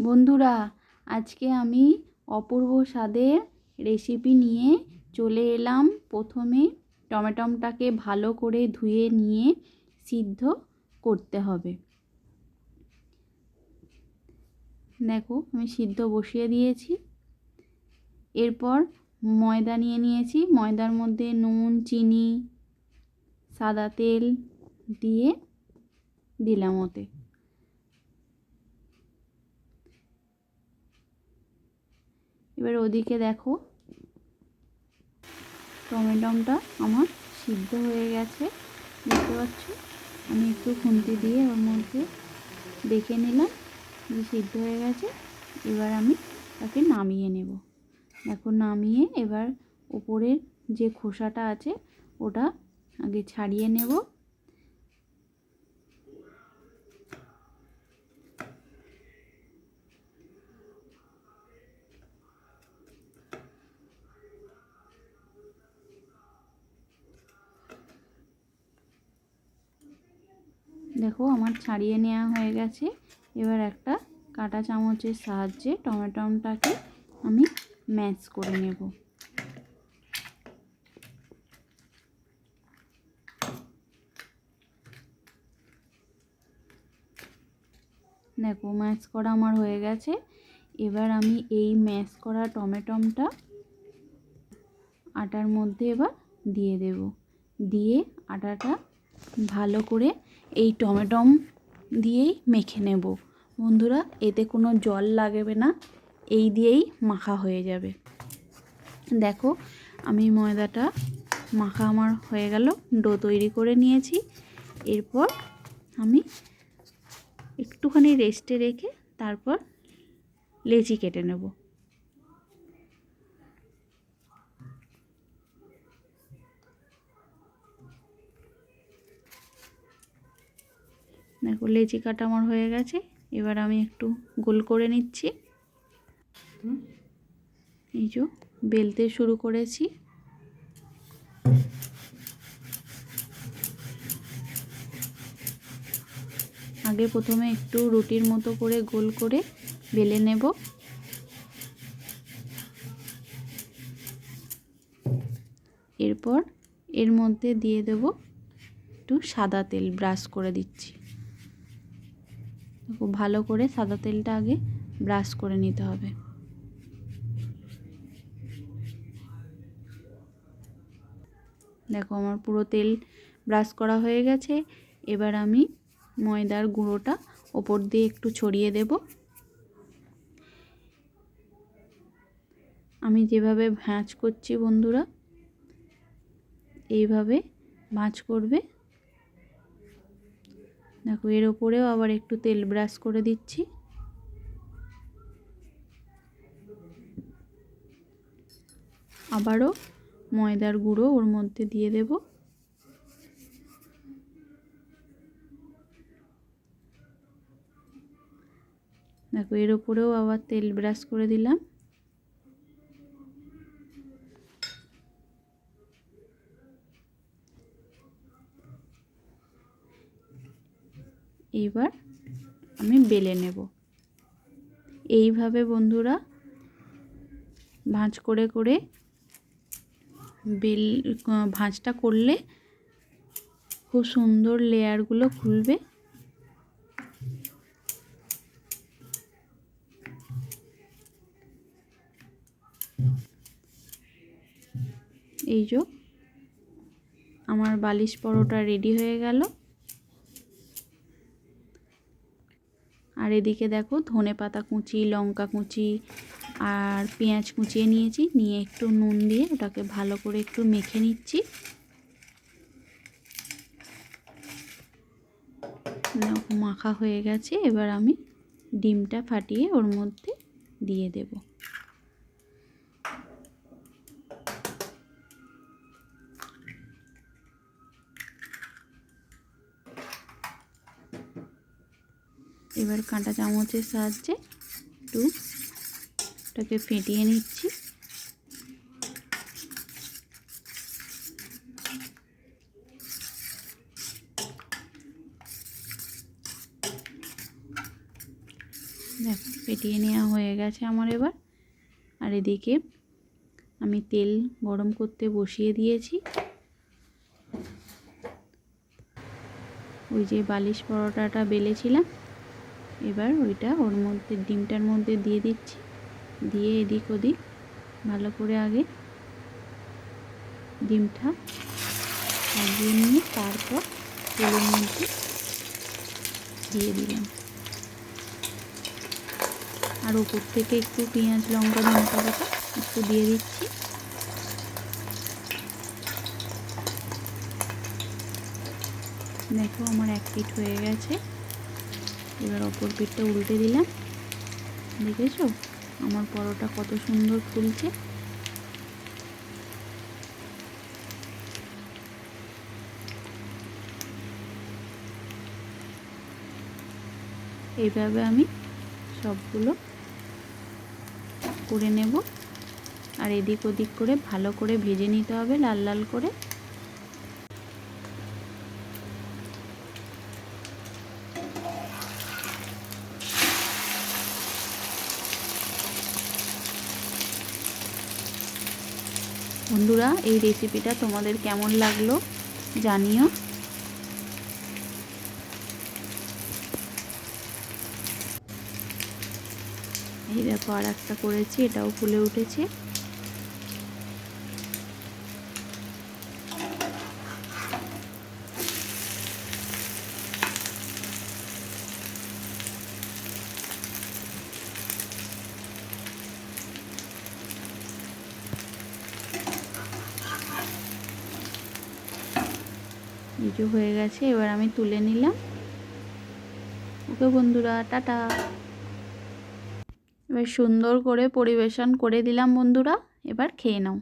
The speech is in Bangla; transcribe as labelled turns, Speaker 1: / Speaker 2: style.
Speaker 1: বন্ধুরা, আজকে আমি অপূর্ব স্বাদের রেসিপি নিয়ে চলে এলাম। প্রথমে টমেটমটাকে ভালো করে ধুয়ে নিয়ে সিদ্ধ করতে হবে। দেখো, আমি সিদ্ধ বসিয়ে দিয়েছি। এরপর ময়দা নিয়ে নিয়েছি। ময়দার মধ্যে নুন, চিনি, সাদা তেল দিয়ে দিলাম ওতে। এবার ওদিকে দেখো। টমেটমটা আমার সিদ্ধ হয়ে গেছে। দেখতে পাচ্ছ? আমি একটু খুন্তি দিয়ে ওর মধ্যে দেখে নিলাম। যে সিদ্ধ হয়ে গেছে, এবার আমি তাকে নামিয়ে নেব। দেখো, নামিয়ে এবার ওপরের যে খোসাটা আছে, ওটা আগে ছাড়িয়ে নেব। দেখো আমার ছাড়িয়ে নেওয়া হয়ে গেছে। এবার একটা কাঁটা চামচের সাহায্যে টমেটোটাকে আমি ম্যাশ করে নেব। দেখো ম্যাশ করা আমার হয়ে গেছে। এবার আমি এই ম্যাশ করা টমেটমটা আটার মধ্যে এবার দিয়ে দেব। দিয়ে আটাটা ভালো করে এই টমেটম দিয়েই মেখে নেব। বন্ধুরা, এতে কোনো জল লাগবে না, এই দিয়েই মাখা হয়ে যাবে। দেখো, আমি ময়দাটা মাখা আমার হয়ে গেল, ডো তৈরি করে নিয়েছি। এরপর আমি একটুখানি রেস্টে রেখে তারপর লেচি কেটে নেব। দেখো, লেচি কাটা আমার হয়ে গেছে। এবার আমি একটু গোল করে নিচ্ছি। এই যে বেলতে শুরু করেছি। আগে প্রথমে একটু রুটির মতো করে গোল করে বেলে নেব। এরপর এর মধ্যে দিয়ে দেব একটু সাদা তেল ব্রাশ করে দিচ্ছি। খুব ভালো করে সাদা তেলটা আগে ব্রাশ করে নিতে হবে। দেখো আমার পুরো তেল ব্রাশ করা হয়ে গেছে। এবার আমি ময়দার গুঁড়োটা ওপর দিয়ে একটু ছড়িয়ে দেব। আমি যেভাবে ভাঁজ করছি বন্ধুরা, এইভাবে ভাঁজ করবে দেখো, এর ওপরেও আবার একটু তেল ব্রাশ করে দিচ্ছি। আবারও ময়দার গুঁড়ো ওর মধ্যে দিয়ে দেব। দেখো, এর ওপরেও আবার তেল ব্রাশ করে দিলাম। এইবার আমি বেলে নেব। এইভাবে বন্ধুরা ভাঁজ করে করে বেল, ভাঁজটা করলে খুব সুন্দর লেয়ারগুলো খুলবে। এই যে, আমার বালিশ পরোটা রেডি হয়ে গেল। আর এদিকে দেখো ধনে পাতা কুচি, লঙ্কা কুচি আর পেঁয়াজ কুচিয়ে নিয়েছি। নিয়ে একটু নুন দিয়ে ওটাকে ভালো করে একটু মেখে নিচ্ছি। মাখা হয়ে গেছে। এবার আমি ডিমটা ফাটিয়ে ওর মধ্যে দিয়ে দেব। এবার কাঁটা চামচের সাহায্যে একটু ওটাকে ফেটিয়ে নিচ্ছি। দেখো, ফেটিয়ে নেওয়া হয়ে গেছে আমার এবার। আর এদিকে আমি তেল গরম করতে বসিয়ে দিয়েছি। ওই যে বালিশ পরোটাটা বেলেছিলাম। এবার ওইটা ওর মধ্যে, ডিমটার মধ্যে দিয়ে দিচ্ছি। দিয়ে এদিক ওদিক ভালো করে আগে ডিমটা লাগিয়ে নিয়ে তারপর তেলের মধ্যে দিয়ে দিলাম। আর উপর থেকে একটু পেঁয়াজ, লঙ্কা লঙ্কা পাতা একটু দিয়ে দিচ্ছি। দেখো আমার এক পিঠ হয়ে গেছে। এবার অপর পিঠটা উল্টে দিলাম। দেখেছ? আমার পরোটা কত সুন্দর ফুলছে। এইভাবে আমি সবগুলো করে নেব। আর এদিক ওদিক করে ভালো করে ভেজে নিতে হবে লাল লাল করে। বন্ধুরা, এই রেসিপিটা তোমাদের কেমন লাগল জানিও। এই দেখো আর একটা করেছি, এটাও ফুলে উঠেছে। ভিজু হয়ে গেছে, এবার আমি তুলে নিলাম। ওকে বন্ধুরা, টাটা। এবার সুন্দর করে পরিবেশন করে দিলাম বন্ধুরা, এবার খেয়ে নাও।